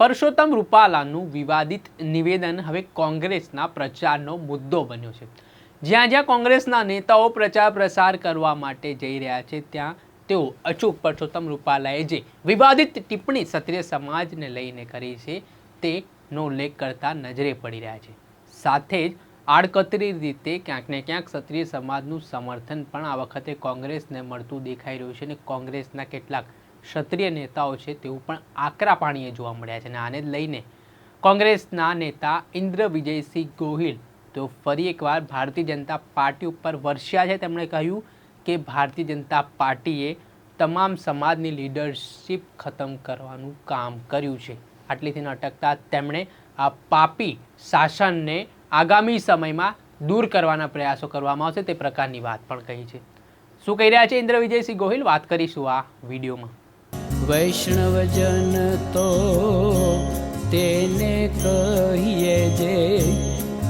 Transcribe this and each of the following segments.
પરસોત્તમ રૂપાલાનું વિવાદિત નિવેદન હવે કોંગ્રેસના પ્રચારનો મુદ્દો બન્યો છે. જ્યાં જ્યાં કોંગ્રેસના નેતાઓ પ્રચાર પ્રસાર કરવા માટે જઈ રહ્યા છે, ત્યાં તેઓ અચૂક પરસોત્તમ રૂપાલાએ જે વિવાદિત ટિપ્પણી ક્ષત્રિય સમાજને લઈને કરી છે, તેનો ઉલ્લેખ કરતા નજરે પડી રહ્યા છે. સાથે જ આડકતરી રીતે ક્યાંક ને ક્યાંક ક્ષત્રિય સમાજનું સમર્થન પણ આ વખતે કોંગ્રેસને મળતું દેખાઈ રહ્યું છે અને કોંગ્રેસના કેટલાક ક્ષત્રિય નેતાઓ છે તેઓ પણ આકરા પાણીએ જોવા મળ્યા છે અને આને લઈને કોંગ્રેસના નેતા ઇન્દ્ર વિજયસિંહ ગોહિલ તો ફરી એકવાર ભારતીય જનતા પાર્ટી ઉપર વર્ષ્યા છે. તેમણે કહ્યું કે ભારતીય જનતા પાર્ટીએ તમામ સમાજની લીડરશિપ ખતમ કરવાનું કામ કર્યું છે. આટલીથી ન અટકતા તેમણે આ પાપી શાસનને આગામી સમયમાં દૂર કરવાના પ્રયાસો કરવામાં આવશે તે પ્રકારની વાત પણ કહી છે. શું કહી રહ્યા છે ઇન્દ્ર વિજયસિંહ ગોહિલ? વાત કરીશું આ વિડીયોમાં. વૈષ્ણવજન તો તેને કહીએ જે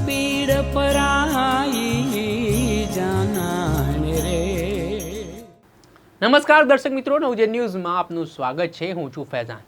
પીડ પરાઈ જાનાને રે. નમસ્કાર દર્શક મિત્રો, નવજે ન્યૂઝમાં આપનું સ્વાગત છે. હું છું ફૈઝાન.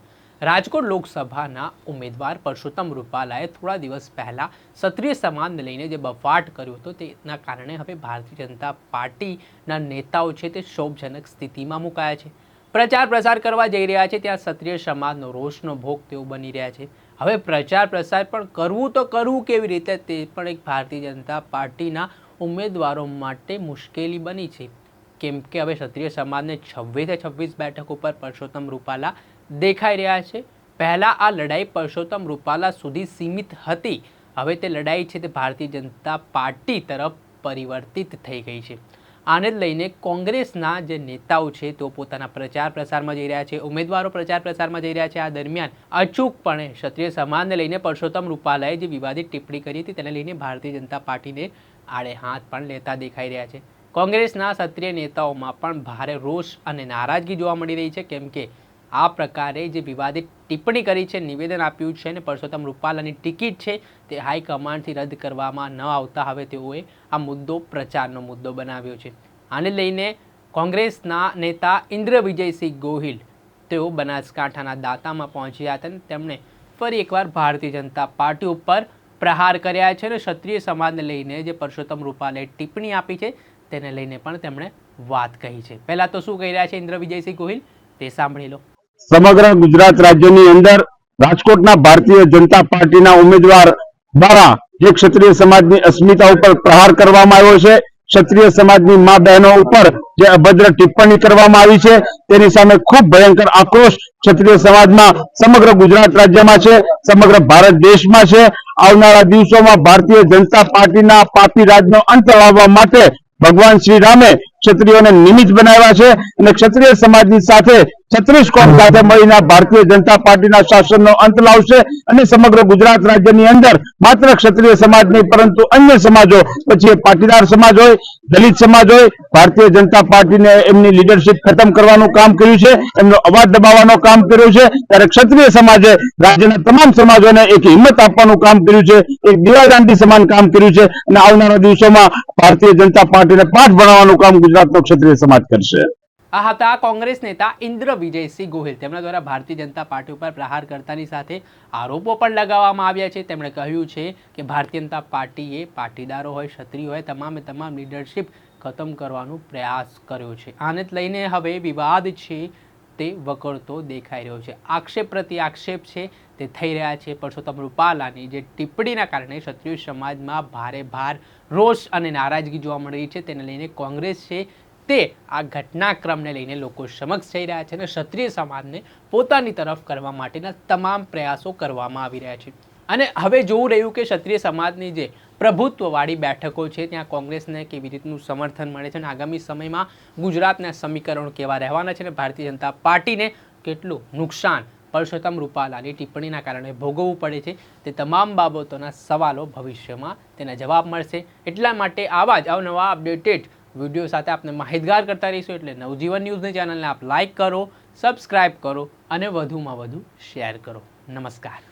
રાજકોટ લોકસભાના ઉમેદવાર પરસોત્તમ રૂપાલાએ થોડા દિવસ પહેલા ક્ષત્રિય સમાજને લઈને જે બફાટ કર્યો હતો, તેના કારણે હવે ભારતીય જનતા પાર્ટીના નેતાઓ છે તે શોભજનક સ્થિતિમાં મુકાયા છે. પ્રચાર પ્રસાર કરવા જઈ રહ્યા છે, ત્યાં ક્ષત્રિય સમાજનો રોષનો ભોગ તેઓ બની રહ્યા છે. હવે પ્રચાર પ્રસાર પણ કરવું તો કરવું કેવી રીતે તે પણ એક ભારતીય જનતા પાર્ટીના ઉમેદવારો માટે મુશ્કેલી બની છે. કેમ કે હવે ક્ષત્રિય સમાજને છવ્વીસે છવ્વીસ બેઠક ઉપર પરસોત્તમ રૂપાલા દેખાઈ રહ્યા છે. પહેલાં આ લડાઈ પરસોત્તમ રૂપાલા સુધી સીમિત હતી. હવે તે લડાઈ છે તે ભારતીય જનતા પાર્ટી તરફ પરિવર્તિત થઈ ગઈ છે. આને લઈને કોંગ્રેસના જે નેતાઓ છે તેઓ પોતાના પ્રચાર પ્રસારમાં જઈ રહ્યા છે, ઉમેદવારો પ્રચાર પ્રસારમાં જઈ રહ્યા છે. આ દરમિયાન અચૂકપણે ક્ષત્રિય સમાજને લઈને પરસોત્તમ રૂપાલાએ જે વિવાદિત ટિપ્પણી કરી હતી તેને લઈને ભારતીય જનતા પાર્ટીને આડે હાથ પણ લેતા દેખાઈ રહ્યા છે. કોંગ્રેસના ક્ષત્રિય નેતાઓમાં પણ ભારે રોષ અને નારાજગી જોવા મળી રહી છે. કેમ કે આ પ્રકારે જે વિવાદિત ટિપ્પણી કરી છે, નિવેદન આપ્યું છે અને પરસોત્તમ રૂપાલાની ટિકિટ છે, તે હાઈકમાન્ડથી રદ કરવામાં ન આવતા હવે તેઓએ આ મુદ્દો પ્રચારનો મુદ્દો બનાવ્યો છે. આને લઈને કોંગ્રેસના નેતા ઇન્દ્ર વિજયસિંહ ગોહિલ તેઓ બનાસકાંઠાના દાંતામાં પહોંચ્યા હતા અને તેમણે ફરી એકવાર ભારતીય જનતા પાર્ટી ઉપર પ્રહાર કર્યા છે અને ક્ષત્રિય સમાજને લઈને જે પરસોત્તમ રૂપાલાએ ટિપ્પણી આપી છે, તેને લઈને પણ તેમણે વાત કહી છે. પહેલાં તો શું કહી રહ્યા છે ઇન્દ્ર વિજયસિંહ ગોહિલ? તે સાંભળી લો. સમગ્ર ગુજરાત રાજ્યની અંદર રાજકોટના ભારતીય જનતા પાર્ટીના ઉમેદવાર દ્વારા જે ક્ષત્રિય સમાજની અસ્મિતા ઉપર પ્રહાર કરવામાં આવ્યો છે, ક્ષત્રિય સમાજની મા બહેનો ઉપર જે અભદ્ર ટિપ્પણી કરવામાં આવી છે, તેની સામે ખૂબ ભયંકર આક્રોશ ક્ષત્રિય સમાજમાં સમગ્ર ગુજરાત રાજ્યમાં છે, સમગ્ર ભારત દેશમાં છે. આવનારા દિવસોમાં ભારતીય જનતા પાર્ટીના પાપી રાજનો અંત લાવવા માટે ભગવાન શ્રી રામે ક્ષત્રિયોને નિમિત્ત બનાવ્યા છે અને ક્ષત્રિય સમાજની સાથે છત્રીસ કોમ સાથે મળીને ભારતીય જનતા પાર્ટીના શાસનનો અંત લાવશે અને સમગ્ર ગુજરાત રાજ્યની અંદર માત્ર ક્ષત્રિય સમાજ નહીં, પરંતુ અન્ય સમાજો, પછી પાટીદાર સમાજ હોય, દલિત સમાજ હોય, ભારતીય જનતા પાર્ટીને એમની લીડરશિપ ખતમ કરવાનું કામ કર્યું છે, એમનો અવાજ દબાવવાનું કામ કર્યું છે, ત્યારે ક્ષત્રિય સમાજે રાજ્યના તમામ સમાજોને એક હિંમત આપવાનું કામ કર્યું છે, એક દિવાદાંડી સમાન કામ કર્યું છે, અને આવનારા દિવસોમાં ભારતીય જનતા પાર્ટીને પાઠ ભણાવવાનું કામ ગુજરાતનો ક્ષત્રિય સમાજ કરશે. આ હતા કોંગ્રેસ નેતા ઇન્દ્ર વિજયસિંહ ગોહિલ. તેમના દ્વારા ભારતીય જનતા પાર્ટી ઉપર પ્રહાર કરતાની સાથે આરોપો પણ લગાવવામાં આવ્યા છે. તેમણે કહ્યું છે કે ભારતીય જનતા પાર્ટીએ પાટીદારો હોય, ક્ષત્રિય હોય, તમામે તમામ લીડરશિપ ખતમ કરવાનો પ્રયાસ કર્યો છે. આને લઈને હવે વિવાદ છે તે વકરતો દેખાઈ રહ્યો છે. આક્ષેપ પ્રતિ આક્ષેપ છે, તે થઈ રહ્યા છે. પરસોત્તમ રૂપાલાની જે ટિપ્પણીના કારણે ક્ષત્રિય સમાજમાં ભારે ભાર, રોષ અને નારાજગી જોવા મળી છે. તેને લઈને કોંગ્રેસ છે, તે આ ઘટનાક્રમને લઈને લોકો સમક્ષ જઈ રહ્યા છે અને ક્ષત્રિય સમાજને પોતાની તરફ કરવા માટેના તમામ પ્રયાસો કરવામાં આવી રહ્યા છે. અને હવે જોવું રહ્યું કે ક્ષત્રિય સમાજની જે પ્રભુત્વવાળી બેઠકો છે, ત્યાં કોંગ્રેસને કેવી રીતનું સમર્થન મળે છે અને આગામી સમયમાં ગુજરાતના સમીકરણો કેવા રહેવાના છે અને ભારતીય જનતા પાર્ટીને કેટલું નુકસાન પરસોત્તમ રૂપાલાની ટિપ્પણીના કારણે ભોગવવું પડે છે, તે તમામ બાબતોના સવાલો ભવિષ્યમાં તેના જવાબ મળશે. એટલા માટે આવા જ અવનવા અપડેટેડ વીડિયો સાથે આપને માહિતગાર કરતા રહીશું એટલે નવજીવન ન્યૂઝની ચેનલને આપ લાઇક કરો, સબસ્ક્રાઇબ કરો અને વધુમાં વધુ શેર કરો. નમસ્કાર.